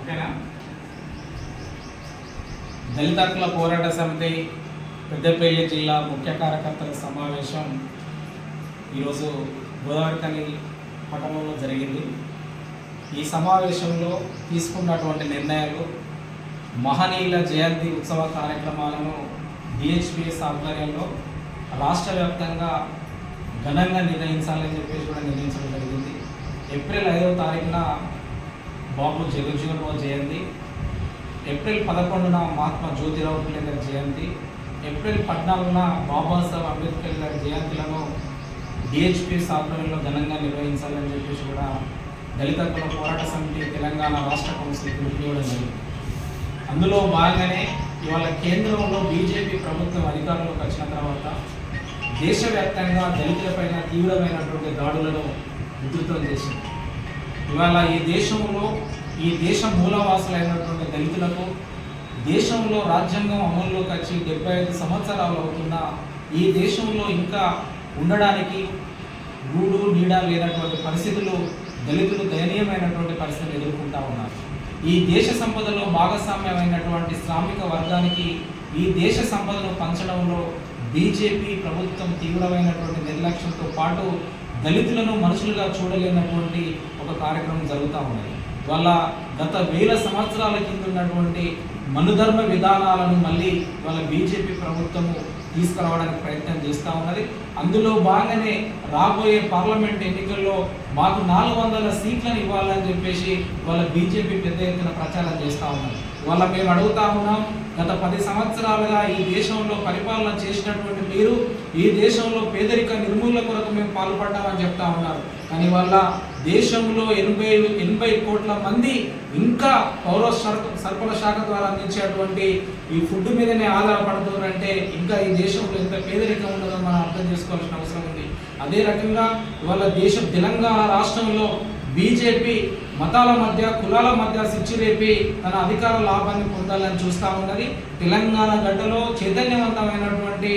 ఓకేనా? దళిత హక్కుల పోరాట సమితి పెద్దపల్లి జిల్లా ముఖ్య కార్యకర్తల సమావేశం ఈరోజు గోదావరికని పట్టణంలో జరిగింది. ఈ సమావేశంలో తీసుకున్నటువంటి నిర్ణయాలు మహనీయుల జయంతి ఉత్సవ కార్యక్రమాలను డిహెచ్పిఎస్ ఆధ్వర్యంలో రాష్ట్ర వ్యాప్తంగా ఘనంగా నిర్ణయించాలని చెప్పేసి కూడా నిర్ణయించడం జరిగింది. ఏప్రిల్ ఐదవ తారీఖున బాబు జగజ్జీవన్ రావు జయంతి. ఏప్రిల్ పదకొండున మహాత్మా జ్యోతిరావు ఫులే గారి జయంతి. ఏప్రిల్ పద్నాలుగున బాబాసాహెబ్ అంబేద్కర్ గారి జయంతులను డిహెచ్పి ఆధ్వర్యంలో ఘనంగా నిర్వహించాలని చెప్పేసి కూడా దళిత కుల పోరాట సమితి తెలంగాణ రాష్ట్ర కౌన్సిల్ పిలిపివ్వడం జరిగింది. అందులో భాగంగానే ఇవాళ కేంద్రంలో బీజేపీ ప్రభుత్వం అధికారంలోకి వచ్చిన తర్వాత దేశవ్యాప్తంగా దళితులపైన తీవ్రమైనటువంటి దాడులను ఉధృతం చేసింది. ఇవాళ ఈ దేశంలో ఈ దేశ మూలవాసులైనటువంటి దళితులకు దేశంలో రాజ్యాంగం అమల్లోకి వచ్చి డెబ్బై ఐదు సంవత్సరాలు అవుతున్న ఈ దేశంలో ఇంకా ఉండడానికి గూడు నీడ లేనటువంటి పరిస్థితులు దళితులు దయనీయమైనటువంటి పరిస్థితులు ఎదుర్కొంటా ఉన్నారు. ఈ దేశ సంపదలో భాగస్వామ్యమైనటువంటి శ్రామిక వర్గానికి ఈ దేశ సంపదను పంచడంలో బీజేపీ ప్రభుత్వం తీవ్రమైనటువంటి నిర్లక్ష్యంతో పాటు దళితులను మనుషులుగా చూడలేనటువంటి ఒక కార్యక్రమం జరుగుతూ ఉన్నది. వాళ్ళ గత వేల సంవత్సరాల కింద ఉన్నటువంటి మనుధర్మ విధానాలను మళ్ళీ వాళ్ళ బీజేపీ ప్రభుత్వము తీసుకురావడానికి ప్రయత్నం చేస్తూ ఉన్నది. అందులో భాగంగానే రాబోయే పార్లమెంట్ ఎన్నికల్లో మాకు నాలుగు వందల సీట్లను ఇవ్వాలని చెప్పేసి వాళ్ళ బీజేపీ పెద్ద ఎత్తున ప్రచారం చేస్తూ ఉన్నారు వాళ్ళ మేము అడుగుతా ఉన్నాం గత పది సంవత్సరాలుగా ఈ దేశంలో పరిపాలన చేసినటువంటి మీరు ఈ దేశంలో పేదరిక నిర్మూలన కొరకు మేము పాల్పడ్డామని చెప్తా ఉన్నారు. కానీ వాళ్ళ దేశంలో ఎనభై ఎనభై కోట్ల మంది ఇంకా పౌర సరఫ- సరఫరా శాఖ ద్వారా అందించేటువంటి ఈ ఫుడ్ మీదనే ఆధారపడుతున్నారంటే ఇంకా ఈ దేశంలో ఎంత పేదరికం ఉన్నదో మనం అర్థం చేసుకోవాల్సిన అవసరం ఉంది. అదే రకంగా ఇవాళ దేశం తెలంగాణ రాష్ట్రంలో బీజేపీ మతాల మధ్య కులాల మధ్య సిచ్చిరేపి తన అధికార లాభాన్ని పొందాలని చూస్తూ ఉన్నది. తెలంగాణ గడ్డలో చైతన్యవంతమైనటువంటి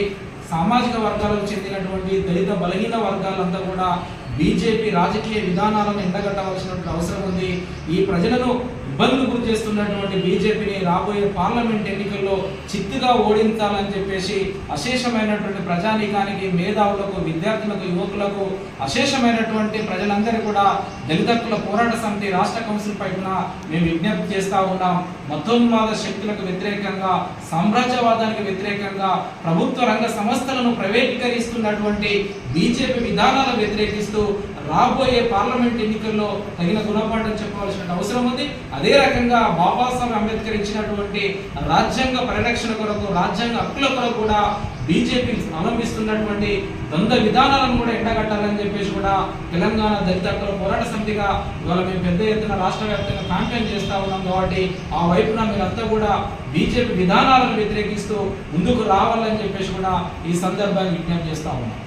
సామాజిక వర్గాలకు చెందినటువంటి దళిత బలహీన వర్గాలంతా కూడా బీజేపీ రాజకీయ విధానాలను ఎండగట్టవలసినటువంటి అవసరం ఉంది. ఈ ప్రజలను ఇబ్బందులు గురి చేస్తున్నటువంటి బీజేపీని రాబోయే పార్లమెంట్ ఎన్నికల్లో చిత్తుగా ఓడించాలని చెప్పేసి అశేషమైనటువంటి ప్రజానీకానికి మేధావులకు విద్యార్థులకు యువకులకు అశేషమైనటువంటి ప్రజలందరూ కూడా దళిత హక్కుల పోరాట సమితి రాష్ట్ర కౌన్సిల్ పైన మేము విజ్ఞప్తి చేస్తా ఉన్నాం. మతోన్మాద శక్తులకు వ్యతిరేకంగా సామ్రాజ్యవాదానికి వ్యతిరేకంగా ప్రభుత్వ రంగ సంస్థలను ప్రైవేటీకరిస్తున్నటువంటి బీజేపీ విధానాలను వ్యతిరేకిస్తూ రాబోయే పార్లమెంట్ ఎన్నికల్లో తగిన గుణపాఠం చెప్పవలసిన అవసరం ఉంది. అదే రకంగా బాబాసాహెబ్ అంబేద్కర్ ఇచ్చినటువంటి రాజ్యాంగ పరిరక్షణ కొరకు రాజ్యాంగ హక్కుల కొరకు కూడా బీజేపీ అవలంబిస్తున్నటువంటి ద్వంద్వ విధానాలను కూడా ఎండగట్టాలని చెప్పేసి కూడా తెలంగాణ దళిత హక్కుల పోరాట సమితిగా ఇవాళ మేము పెద్ద ఎత్తున రాష్ట్ర వ్యాప్తంగా క్యాంపెయిన్ చేస్తూ ఉన్నాం కాబట్టి ఆ వైపున మీరంతా కూడా బీజేపీ విధానాలను వ్యతిరేకిస్తూ ముందుకు రావాలని చెప్పేసి కూడా ఈ సందర్భాన్ని విజ్ఞప్తి చేస్తా ఉన్నాం.